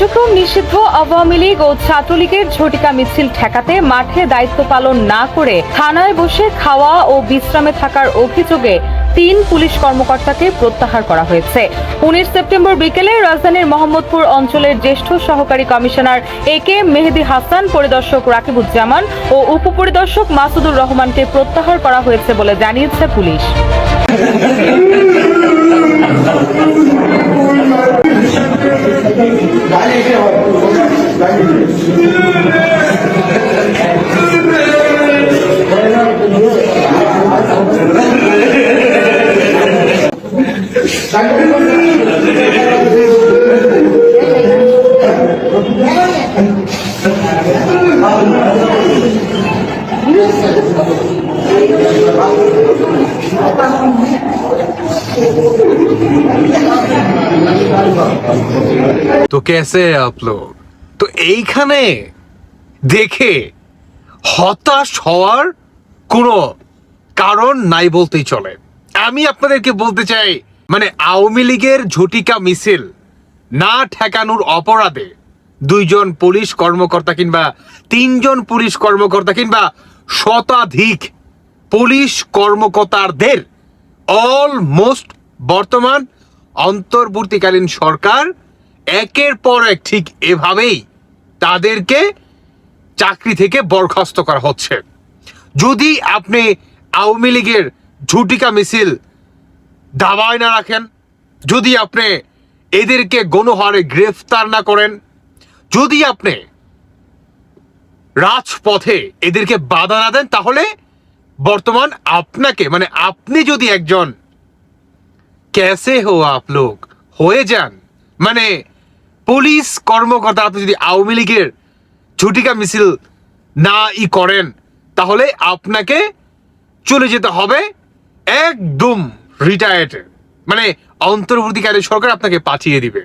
কার্যক্রম নিষিদ্ধ আওয়ামী লীগ ও ছাত্রলীগের ঝটিকা মিছিল ঠেকাতে মাঠে দায়িত্ব পালন না করে থানায় বসে খাওয়া ও বিশ্রামে থাকার অভিযোগে তিন পুলিশ কর্মকর্তাকে প্রত্যাহার করা হয়েছে। উনিশ সেপ্টেম্বর বিকেলে রাজধানীর মোহাম্মদপুর অঞ্চলের জ্যেষ্ঠ সহকারী কমিশনার এ কে মেহেদি হাসান, পরিদর্শক রাকিবুজ্জামান ও উপপরিদর্শক মাসুদুর রহমানকে প্রত্যাহার করা হয়েছে বলে জানিয়েছে পুলিশ। Dá-lhe aí. Dá-lhe. तो कैसे हैं आप लोग তো এইখানে দেখে হতাশ হওয়ার কোনো কারণ নাই বলতেই চলে আমি আপনাদেরকে বলতে চাই মানে আওয়ামী লীগের ঝটিকা মিছিল না ঠেকানোর অপরাধে দুইজন পুলিশ কর্মকর্তা কিংবা তিনজন পুলিশ কর্মকর্তা কিংবা শতাধিক পুলিশ কর্মকর্তাদের অলমোস্ট বর্তমান অন্তর্বর্তীকালীন সরকার একের পর এক ঠিক এভাবেই তাদেরকে চাকরি থেকে বরখাস্ত করা হচ্ছে। যদি আপনি আওয়ামী লীগের ঝুটিকা মিছিল দাবায় না রাখেন, যদি আপনি এদেরকে গণহারে গ্রেফতার না করেন, যদি আপনি রাজপথে এদেরকে বাধা না দেন, তাহলে বর্তমান আপনাকে মানে আপনি যদি একজন ক্যাসে হো আপ লোক হয়ে যান মানে পুলিশ কর্মকর্তা আপনি যদি আওয়ামী লীগের ঝুটিকা মিছিল না ই করেন, তাহলে আপনাকে চলে যেতে হবে একদম রিটায়ার্ড মানে অন্তর্বর্তীকালীন সরকার আপনাকে পাঠিয়ে দিবে।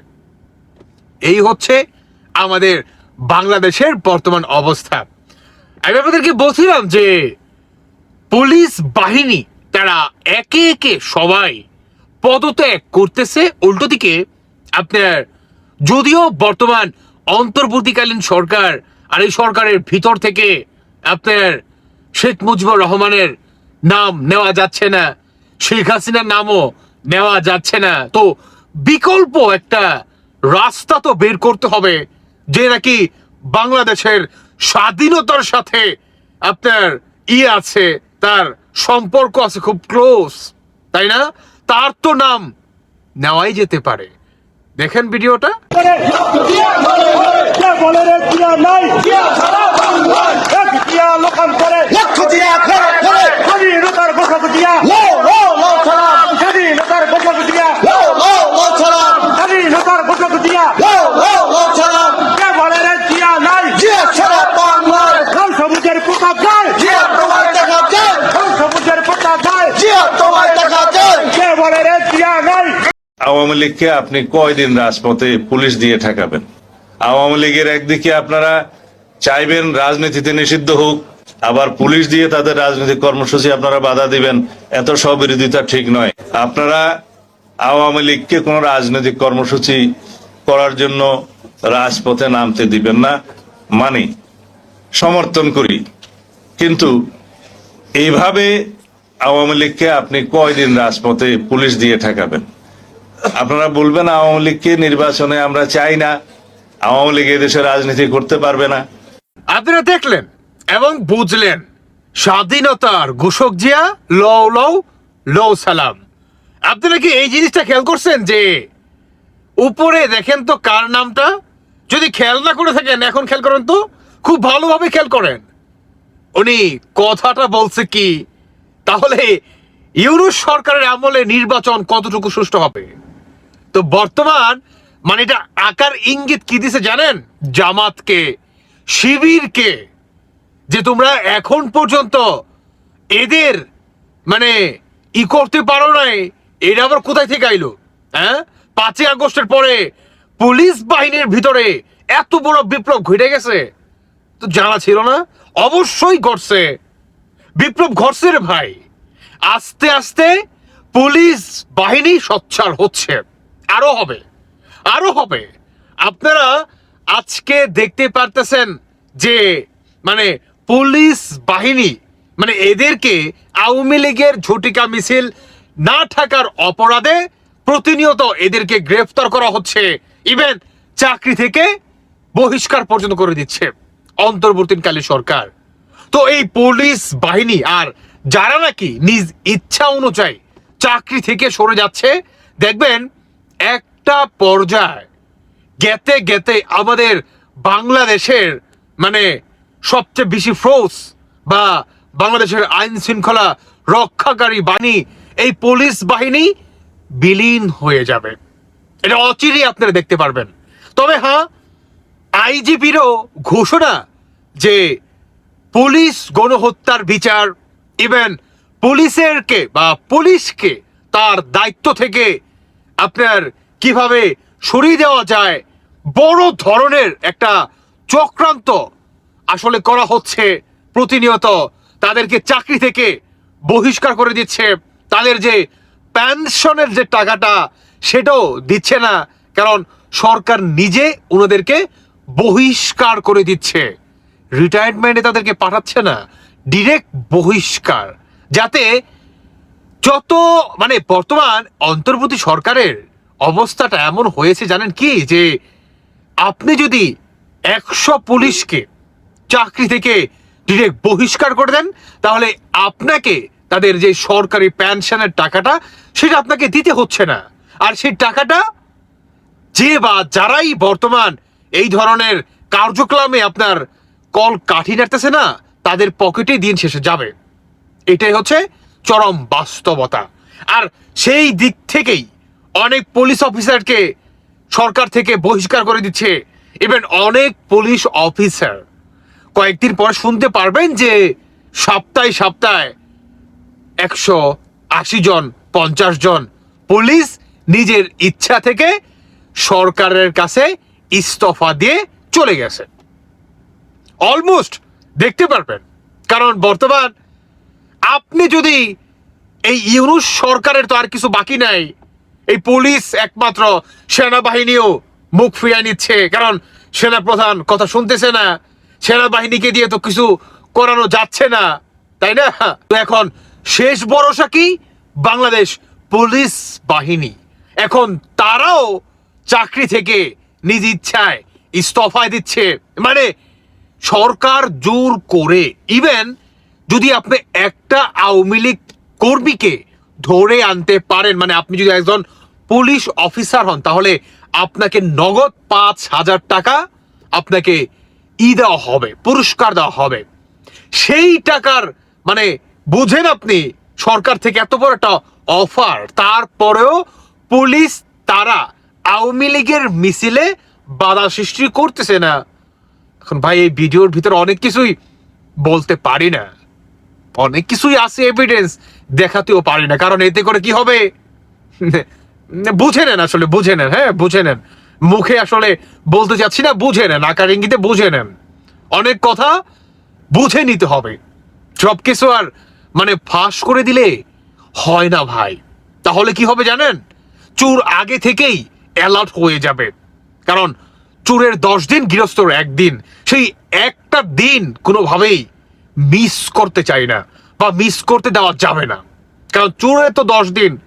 এই হচ্ছে আমাদের বাংলাদেশের বর্তমান অবস্থা। আমি আপনাদেরকে বলছিলাম যে পুলিশ বাহিনী তারা একে একে সবাই পদত্যাগ করতেছে। উল্টো দিকে আপনার যদিও বর্তমান অন্তর্বর্তীকালীন সরকার আর এই সরকারের ভিতর থেকে আপনার শেখ মুজিবুর রহমানের নাম নেওয়া যাচ্ছে না, শেখ হাসিনার নামও নেওয়া যাচ্ছে না। তো বিকল্প একটা রাস্তা তো বের করতে হবে যে নাকি বাংলাদেশের স্বাধীনতার সাথে আপনার ই আছে, তার সম্পর্ক আছে খুব ক্লোজ তাই না? তার তো নাম নেওয়াই যেতে পারে। দেখেন ভিডিওটা কে বলে রে দিয়া নাই এক দিয়া লোকান করে লক্ষ দিয়া করে করে স্বাধীনতার ঘোষক দিয়া লো লো লো সালাম স্বাধীনতার ঘোষক দিয়া লো লো লো সালাম স্বাধীনতার ঘোষক দিয়া লো লো লো সালাম কে বলে রে দিয়া নাই জিয়া সারা বাংলার লাল সবুজের পোশাক গায় জিয়া তোমার টাকা চাই লাল সবুজের পোশাক গায় জিয়া তোমার টাকা চাই কে বলে রে দিয়া নাই আওয়ামী লীগকে আপনি কয়দিন রাজপথে পুলিশ দিয়ে ঠেকাবেন? আওয়ামী লীগের একদিকে আপনারা চাইবেন রাজনীতিতে নিষিদ্ধ হোক, আবার পুলিশ দিয়ে তাদের রাজনৈতিক কর্মসূচি আপনারা বাধা দিবেন, এত স্ববিরোধিতা ঠিক নয়। আপনারা আওয়ামী লীগকে কোনো রাজনৈতিক কর্মসূচি করার জন্য রাজপথে নামতে দিবেন না, মানি সমর্থন করি। কিন্তু এইভাবে আওয়ামী লীগকে আপনি কয়দিন রাজপথে পুলিশ দিয়ে ঠেকাবেন? আপনারা বলবেন আওয়ামী লীগকে নির্বাচনে আমরা চাই না। আওয়ামী লীগ এদেশে রাজনীতি করতে পারবে না। আপনারা দেখলেন এবং বুঝলেন। স্বাধীনতার ঘোষক জিয়া, লও লও লও সালাম। আপনারা কি এই জিনিসটা খেয়াল করছেন যে উপরে দেখেন তো কার নামটা? যদি খেয়াল না করে থাকেন, এখন খেয়াল করেন তো, খুব ভালোভাবে খেয়াল করেন। উনি কথাটা বলছে কি, তাহলে ইউরোপ সরকারের আমলে নির্বাচন কতটুকু সুষ্ঠু হবে? তো বর্তমান মানে এটা আকার ইঙ্গিত কি দিছে জানেন? জামাতকে, শিবিরকে, যে তোমরা এখন পর্যন্ত এদের মানে ই করতে পারো নাই এটা আবার কোথায় থেকে আইলো? হ্যাঁ? পাঁচই আগস্টের পরে পুলিশ বাহিনীর ভিতরে এত বড় বিপ্লব ঘটে গেছে। তো জানা ছিল না, অবশ্যই ঘটছে। বিপ্লব ঘটছে রে ভাই। আস্তে আস্তে পুলিশ বাহিনী সচ্ছার হচ্ছে। আরও হবে আরও হবে। আপনারা আজকে দেখতে পারতেছেন যে মানে পুলিশ বাহিনী মানে এদেরকে আওয়ামী লীগের ঝটিকা মিছিল না থাকার অপরাধে প্রতিনিয়ত এদেরকে গ্রেফতার করা হচ্ছে। ইভেন চাকরি থেকে বহিষ্কার পর্যন্ত করে দিচ্ছে অন্তর্বর্তীকালী সরকার। তো এই পুলিশ বাহিনী আর যারা নাকি নিজ ইচ্ছা অনুযায়ী চাকরি থেকে সরে যাচ্ছে, দেখবেন একটা পর্যায় গেতে গেতে আমাদের বাংলাদেশের মানে সবচেয়ে বেশি ফোর্স বা বাংলাদেশের আইন শৃঙ্খলা রক্ষাকারী বাহিনী, এই পুলিশ বাহিনী বিলীন হয়ে যাবে। এটা অচিরেই আপনারা দেখতে পারবেন। তবে হ্যাঁ আইজিপিরও ঘোষণা যে পুলিশ গণহত্যার বিচার ইভেন পুলিশেরকে বা পুলিশকে তার দায়িত্ব থেকে আপনার কীভাবে সরিয়ে দেওয়া যায়? বড় ধরনের একটা চক্রান্ত আসলে করা হচ্ছে প্রতিনিয়ত। তাদেরকে চাকরি থেকে বহিষ্কার করে দিচ্ছে। তাদের যে পেনশনের যে টাকাটা, সেটাও দিচ্ছে না। কারণ সরকার নিজে ওনাদেরকে বহিষ্কার করে দিচ্ছে। রিটায়ারমেন্টে তাদেরকে পাঠাচ্ছে না। ডিরেক্ট বহিষ্কার। যাতে যত মানে বর্তমান অন্তর্বর্তী সরকারের অবস্থাটা এমন হয়েছে জানেন কি? যে আপনি যদি একশো পুলিশকে চাকরি থেকে ডিরেক্ট বহিষ্কার করে দেন, তাহলে আপনাকে তাদের যে সরকারি পেনশনের টাকাটা, সেটা আপনাকে দিতে হচ্ছে না। আর সেই টাকাটা যে বা যারাই বর্তমান এই ধরনের কার্যক্রমে আপনার কল কাঠি নাড়তেছে না, তাদের পকেটে দিন শেষে যাবে। এটাই হচ্ছে চরম বাস্তবতা। আর সেই দিক থেকেই অনেক পুলিশ অফিসারকে সরকার থেকে বহিষ্কার করে দিচ্ছে ইভেন অনেক পুলিশ অফিসার কয়েকদিন পর শুনতে পারবেন যে সপ্তাহে সপ্তাহে একশো আশি জন, পঞ্চাশ জন পুলিশ নিজের ইচ্ছা থেকে সরকারের কাছে ইস্তফা দিয়ে চলে গেছে। অলমোস্ট দেখতে পারবেন। কারণ বর্তমান আপনি যদি এই ইউনুস সরকারের তো আর কিছু বাকি নাই, এই পুলিশ একমাত্র সেনাবাহিনীও মুখ ফিরিয়ে নিচ্ছে, কারণ সেনা প্রধান কথা শুনতেছে না, সেনাবাহিনীকে দিয়ে তো কিছু করানো যাচ্ছে না, তাই না? তো এখন শেষ ভরসা কি? বাংলাদেশ পুলিশ বাহিনী। এখন তারাও চাকরি থেকে নিজ ইচ্ছায় ইস্তফায় দিচ্ছে। মানে সরকার জোর করে। ইভেন যদি আপনি একটা আওয়ামী লীগ কর্মীকে ধরে আনতে পারেন মানে আপনি যদি একজন পুলিশ অফিসার হন, তাহলে আপনাকে নগদ পাঁচ হাজার টাকা আপনাকে ই দেওয়া হবে, পুরস্কার দেওয়া হবে। সেই টাকার মানে বুঝেন আপনি, সরকার থেকে এত বড় একটা অফার, তারপরেও পুলিশ তারা আওয়ামী লীগের মিছিলে বাধা সৃষ্টি করতেছে না। এখন ভাই, এই ভিডিওর ভিতরে অনেক কিছুই বলতে পারি না। অনেক কিছুই আছে এভিডেন্স দেখাতেও পারি না। কারণ এতে করে কি হবে? বুঝে নেন আসলে, বুঝে নেন হ্যাঁ বুঝে নেন। মুখে আসলে বলতে চাচ্ছি না, বুঝে নেন, আকার ইঙ্গিতে বুঝে নেন। অনেক কথা বুঝে নিতে হবে। সব কিছু আর মানে ফাঁস করে দিলে হয় না ভাই। তাহলে কি হবে জানেন? চুর আগে থেকেই অ্যালার্ট হয়ে যাবে। কারণ চুরের দশ দিন গৃহস্থর একদিন। সেই একটা দিন কোনোভাবেই মিস করতে চাই না বা মিস করতে দেওয়া যাবে না। কারণ চোরের তো দশ দিন,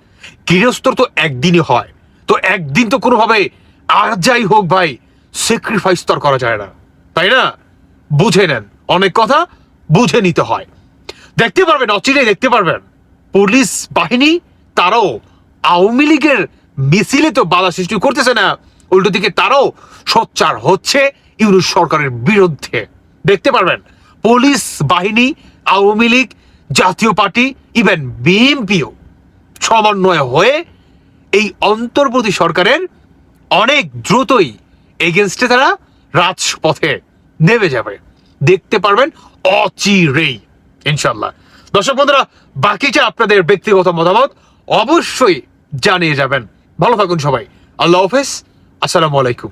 গৃহস্থর তো একদিনই হয়। তো একদিন তো কোনোভাবে আর যাই হোক ভাই স্যাক্রিফাইস তো করা যায় না। তাই না? বুঝে নেন। অনেক কথা বুঝে নিতে হয়। দেখতে পারবেন অচিরে দেখতে পারবেন। পুলিশ বাহিনী, তারাও আওয়ামী লীগের মিছিলে তো বাধা সৃষ্টি করতেছে না। উল্টো দিকে তারাও সোচ্চার হচ্ছে ইউনুস সরকারের বিরুদ্ধে। দেখতে পারবেন পুলিশ, বাহিনী, আওয়ামী লীগ, জাতীয় পার্টি ইভেন বিএনপিও সমন্বয় হয়ে এই অন্তর্বর্তী সরকারের অনেক দ্রুতই এগেনস্টে তারা রাজপথে নেমে যাবে। দেখতে পারবেন অচিরেই ইনশাল্লাহ দর্শক বন্ধুরা, বাকিটা আপনাদের ব্যক্তিগত মতামত অবশ্যই জানিয়ে যাবেন। ভালো থাকুন সবাই। আল্লাহ হাফেজ। আসসালামু আলাইকুম।